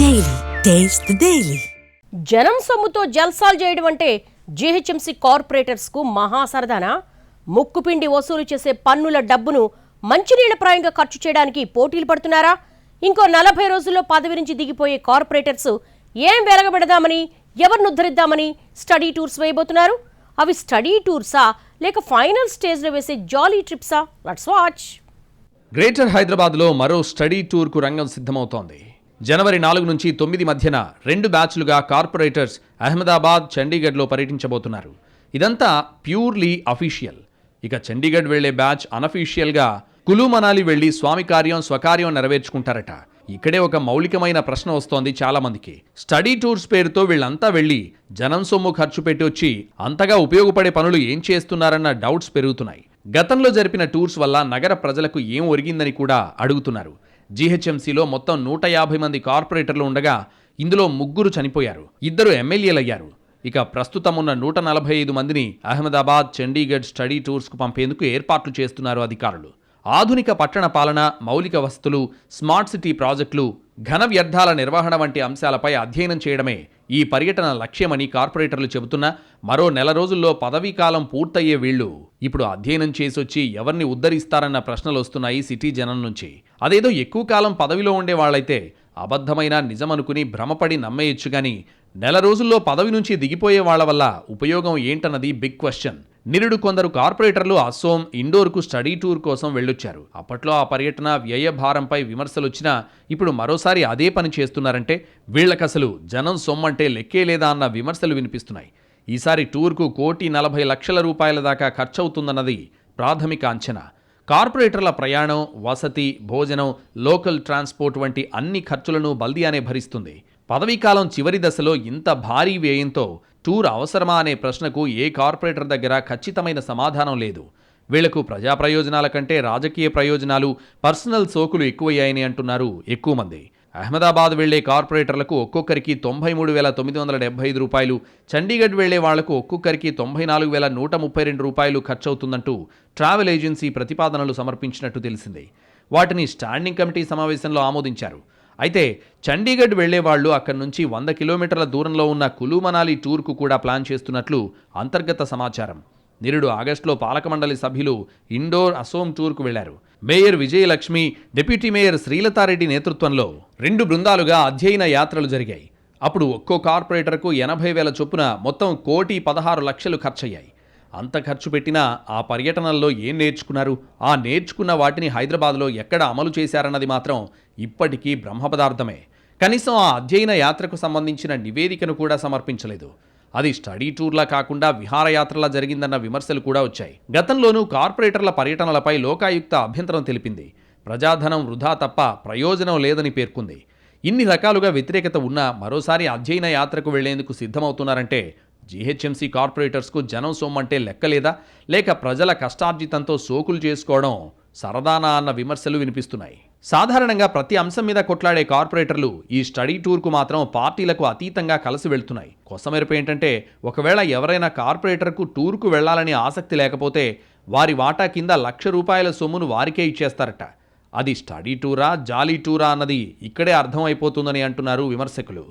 Daily. Taste the Daily. జనం సొమ్ముతో జల్సాలు చేయడం అంటే జీహెచ్ఎంసీ కార్పొరేటర్స్కు మహా సరదానా ముక్కుపిండి వసూలు చేసే పన్నుల డబ్బును మంచినీళ్ళ ప్రాయంగా ఖర్చు చేయడానికి పోటీలు పడుతున్నారా? ఇంకో నలభై రోజుల్లో పదవి నుంచి దిగిపోయే కార్పొరేటర్స్ ఏం వెలగబెడదామని ఎవరిని ఉద్ధరిద్దామని స్టడీ టూర్స్ వేయబోతున్నారు? అవి స్టడీ టూర్సా? లేక ఫైనల్ స్టేజ్లో వేసే జాలీ ట్రిప్సా? లట్స్ వాచ్ గ్రేటర్ హైదరాబాద్లో మరో స్టడీ టూర్కు రంగం సిద్ధమవుతోంది. జనవరి నాలుగు నుంచి తొమ్మిది మధ్యన రెండు బ్యాచ్లుగా కార్పొరేటర్స్ అహ్మదాబాద్ చండీగఢ్లో పర్యటించబోతున్నారు. ఇదంతా ప్యూర్లీ అఫీషియల్. ఇక చండీగఢ్ వెళ్ళే బ్యాచ్ అనఫీషియల్గా కులు మనాలి వెళ్ళి స్వామి కార్యం స్వకార్యం నెరవేర్చుకుంటారట. ఇక్కడే ఒక మౌలికమైన ప్రశ్న వస్తోంది చాలామందికి. స్టడీ టూర్స్ పేరుతో వీళ్ళంతా వెళ్ళి జనం సొమ్ము ఖర్చు పెట్టి వచ్చి అంతగా ఉపయోగపడే పనులు ఏం చేస్తున్నారన్న డౌట్స్ పెరుగుతున్నాయి. గతంలో జరిపిన టూర్స్ వల్ల నగర ప్రజలకు ఏం ఒరిగిందని కూడా అడుగుతున్నారు. జీహెచ్ఎంసీలో మొత్తం నూట యాభై మంది కార్పొరేటర్లు ఉండగా ఇందులో ముగ్గురు చనిపోయారు. ఇద్దరు ఎమ్మెల్యేలయ్యారు. ఇక ప్రస్తుతం ఉన్న నూట నలభై ఐదు మందిని అహ్మదాబాద్ చండీగఢ్ స్టడీ టూర్స్కు పంపేందుకు ఏర్పాట్లు చేస్తున్నారు అధికారులు. ఆధునిక పట్టణ పాలన మౌలిక వసతులు స్మార్ట్ సిటీ ప్రాజెక్టులు ఘన వ్యర్థాల నిర్వహణ వంటి అంశాలపై అధ్యయనం చేయడమే ఈ పర్యటన లక్ష్యమని కార్పొరేటర్లు చెబుతున్న మరో నెల రోజుల్లో పదవీ కాలం పూర్తయ్యే వీళ్ళు ఇప్పుడు అధ్యయనం చేసొచ్చి ఎవరిని ఉద్ధరిస్తారన్న ప్రశ్నలు వస్తున్నాయి సిటీ జనం నుంచి. అదేదో ఎక్కువ కాలం పదవిలో ఉండే వాళ్ళైతే అబద్ధమైన నిజమనుకుని భ్రమపడి నమ్మేయొచ్చు కానీ నెల రోజుల్లో పదవి నుంచి దిగిపోయే వాళ్ళ వల్ల ఉపయోగం ఏంటన్నది బిగ్ క్వశ్చన్ నిరుడు కొందరు కార్పొరేటర్లు అసోం ఇండోర్కు స్టడీ టూర్ కోసం వెళ్ళొచ్చారు. అప్పట్లో ఆ పర్యటన వ్యయ భారంపై విమర్శలొచ్చినా ఇప్పుడు మరోసారి అదే పని చేస్తున్నారంటే వీళ్ళకసలు జనం సొమ్మంటే లెక్కే లేదా అన్న విమర్శలు వినిపిస్తున్నాయి. ఈసారి టూర్కు కోటి నలభై లక్షల రూపాయల దాకా ఖర్చవుతుందన్నది ప్రాథమిక అంచనా. కార్పొరేటర్ల ప్రయాణం వసతి భోజనం లోకల్ ట్రాన్స్పోర్ట్ వంటి అన్ని ఖర్చులను బల్దియానే భరిస్తుంది. పదవీకాలం చివరి దశలో ఇంత భారీ వ్యయంతో టూర్ అవసరమా అనే ప్రశ్నకు ఏ కార్పొరేటర్ దగ్గర ఖచ్చితమైన సమాధానం లేదు. వీళ్ళకు ప్రజా ప్రయోజనాల కంటే రాజకీయ ప్రయోజనాలు పర్సనల్ సోకులు ఎక్కువయ్యాయని అంటున్నారు ఎక్కువ మంది. అహ్మదాబాద్ వెళ్ళే కార్పొరేటర్లకు ఒక్కొక్కరికి తొంభై మూడు వేల తొమ్మిది వందల డెబ్బై ఐదు రూపాయలు చండీగఢ్ వెళ్ళే వాళ్ళకు ఒక్కొక్కరికి తొంభై నాలుగు వేల నూట ముప్పై రెండు రూపాయలు ఖర్చవుతుందంటూ ట్రావెల్ ఏజెన్సీ ప్రతిపాదనలు సమర్పించినట్టు తెలిసింది. వాటిని స్టాండింగ్ కమిటీ సమావేశంలో ఆమోదించారు. అయితే చండీగఢ్ వెళ్ళే వాళ్ళు అక్కడి నుంచి వంద కిలోమీటర్ల దూరంలో ఉన్న కులు మనాలి టూర్కు కూడా ప్లాన్ చేస్తున్నట్లు అంతర్గత సమాచారం. నిరుడు ఆగస్టులో పాలకమండలి సభ్యులు ఇండోర్ అసోం టూర్కు వెళ్ళారు. Mayor Vijayalakshmi deputy mayor Srilatha Reddy నేతృత్వంలో రెండు బృందాలుగా అధ్యయన యాత్రలు జరిగాయి. అప్పుడు ఒక్కో కార్పొరేటర్కు ఎనభై వేల చొప్పున మొత్తం కోటి పదహారు లక్షలు ఖర్చయ్యాయి. అంత ఖర్చు పెట్టినా ఆ పర్యటనల్లో ఏం నేర్చుకున్నారు? ఆ నేర్చుకున్న వాటిని హైదరాబాద్లో ఎక్కడ అమలు చేశారన్నది మాత్రం ఇప్పటికీ బ్రహ్మపదార్థమే. కనీసం ఆ అధ్యయన యాత్రకు సంబంధించిన నివేదికను కూడా సమర్పించలేదు. అది స్టడీ టూర్లా కాకుండా విహారయాత్రలా జరిగిందన్న విమర్శలు కూడా వచ్చాయి. గతంలోనూ కార్పొరేటర్ల పర్యటనలపై లోకాయుక్త అభ్యంతరం తెలిపింది. ప్రజాధనం వృధా తప్ప ప్రయోజనం లేదని పేర్కొంది. ఇన్ని రకాలుగా వ్యతిరేకత ఉన్నా మరోసారి అధ్యయన యాత్రకు వెళ్ళేందుకు సిద్ధమవుతున్నారంటే జీహెచ్ఎంసీ కార్పొరేటర్స్కు జనం సొమ్మంటే లెక్కలేదా? లేక ప్రజల కష్టార్జితంతో సోకులు చేసుకోవడం సరదానా అన్న విమర్శలు వినిపిస్తున్నాయి. సాధారణంగా ప్రతి అంశం మీద కొట్లాడే కార్పొరేటర్లు ఈ స్టడీ టూర్కు మాత్రం పార్టీలకు అతీతంగా కలిసి వెళ్తున్నాయి. కొసమెరుపు ఏంటంటే ఒకవేళ ఎవరైనా కార్పొరేటర్కు టూర్కు వెళ్ళాలని ఆసక్తి లేకపోతే వారి వాటా కింద లక్ష రూపాయల సొమ్మును వారికే ఇచ్చేస్తారట. అది స్టడీ టూరా జాలీ టూరా అన్నది ఇక్కడే అర్థమైపోతుందని అంటున్నారు విమర్శకులు.